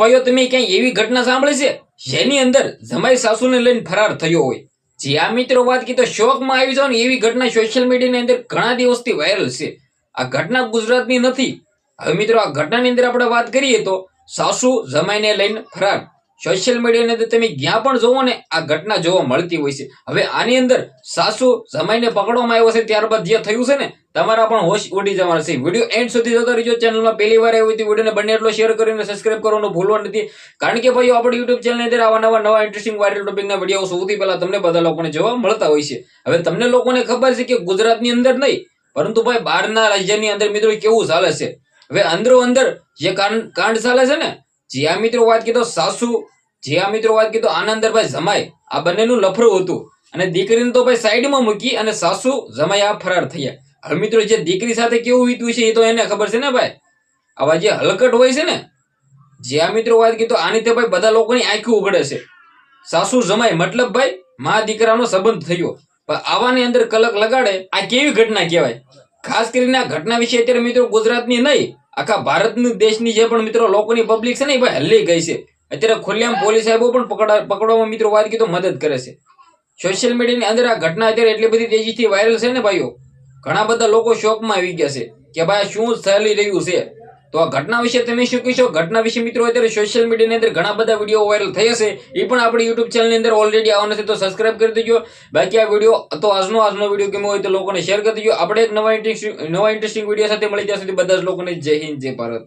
ભાઈઓ, તમે ક્યાંય એવી ઘટના સાંભળી છે? જેની અંદર જમાઈ સાસુને લઈને ફરાર થયો હોય? જે આ મિત્રો વાત કીધો, શોકમાં આવી જાવ ને એવી ઘટના સોશિયલ મીડિયાની અંદર ઘણા દિવસથી વાયરલ છે. આ ઘટના ગુજરાતની નથી. હવે મિત્રો, આ ઘટનાની અંદર આપણે વાત કરીએ તો સાસુ જમાઈને લઈને ફરાર. સોશિયલ મીડિયાની અંદર તમે જ્યાં પણ જોવો ને આ ઘટના જોવા મળતી હોય છે. હવે આની અંદર સાસુ જમાઈને પકડવામાં આવ્યો છે, ત્યારબાદ જે થયું છે ને, તમારા પણ હોશ ઉડી જવાના છે. વીડિયો એન્ડ સુધી જોતા રહીજો. ચેનલમાં પહેલી વાર આવી હતી વિડીયોને બંને એટલો શેર કરીને સબસ્ક્રાઇબ કરવાનું ભૂલવા નથી. કારણ કે ભાઈઓ, આપણી યુટ્યુબ ચેનલની અંદર આવા નવા નવા ઇન્ટરેસ્ટિંગ વાયરલ ટોપિકના વીડિયો સૌથી પહેલા તમને બધા લોકોને જોવા મળતા હોય છે. હવે તમને લોકોને ખબર છે કે ગુજરાતની અંદર નહીં, પરંતુ ભાઈ બહારના રાજ્યની અંદર મિત્રો કેવું ચાલે છે? હવે અંદરો અંદર જે કાંડ કાંડ ચાલે છે ને જે આ મિત્રો વાત કીધો સાસુ, જીયા મિત્રો વાત કીધો આનંદરભાઈ જમાઈ. આ બંનેનું લફરું હતું. અને દીકરીને તો ભાઈ સાઈડમાં મૂકી અને સાસુ જમાઈ આ ફરાર થયા. હવે મિત્રો જે દીકરી સાથે કેવું વીત્યું છે એ તો એને ખબર છે ને ભાઈ? આવા જે હલકટ હોય છે ને? જ્યાં મિત્રો વાત કીધો આની તે ભાઈ બધા લોકોની આંખી ઉગડે છે. સાસુ જમાઈ, મતલબ ભાઈ, મા દીકરાનો સંબંધ થયો. પણ આવાની અંદર કલક લગાડે આ કેવી ઘટના કહેવાય? ખાસ કરીને આ ઘટના વિશે અત્યારે મિત્રો ગુજરાતની નહીં આખા ભારતની દેશની જે પણ મિત્રો લોકોની પબ્લિક છે ને એ ભાઈ હલ્લી ગઈ છે. અત્યારે ખુલ્લેમ પોલીસ સાહેબો પણ પકડા, પકડવામાં મિત્રો વાત કીધો, મદદ કરે છે. સોશિયલ મીડિયાની અંદર આ ઘટના અત્યારે એટલી બધી તેજીથી વાયરલ છે ને ભાઈઓ. ઘણા બધા લોકો શોકમાં આવી ગયા છે કે ભાઈ શું ચાલી રહ્યું છે? તો આ ઘટના વિશે તમે શું કહેશો? ઘટના વિશે મિત્રો, અત્યારે સોશિયલ મીડિયાની અંદર ઘણા બધા વીડિયો વાયરલ થઈ છે એ પણ આપણી યુટ્યુબ ચેનલની અંદર ઓલરેડી આવવા છે, તો સબસ્ક્રાઇબ કરી દેજો. બાકી આ વીડિયો તો આજનો આજનો વીડિયો કેમ હોય તો લોકોને શેર કરી દેજો. આપણે એક નવા ઇન્ટરેસ્ટિંગ નવા ઇન્ટરેસ્ટિંગ વીડિયો સાથે મળી ત્યાં સુધી બધા જ લોકોને જય હિન્દ, જય ભારત.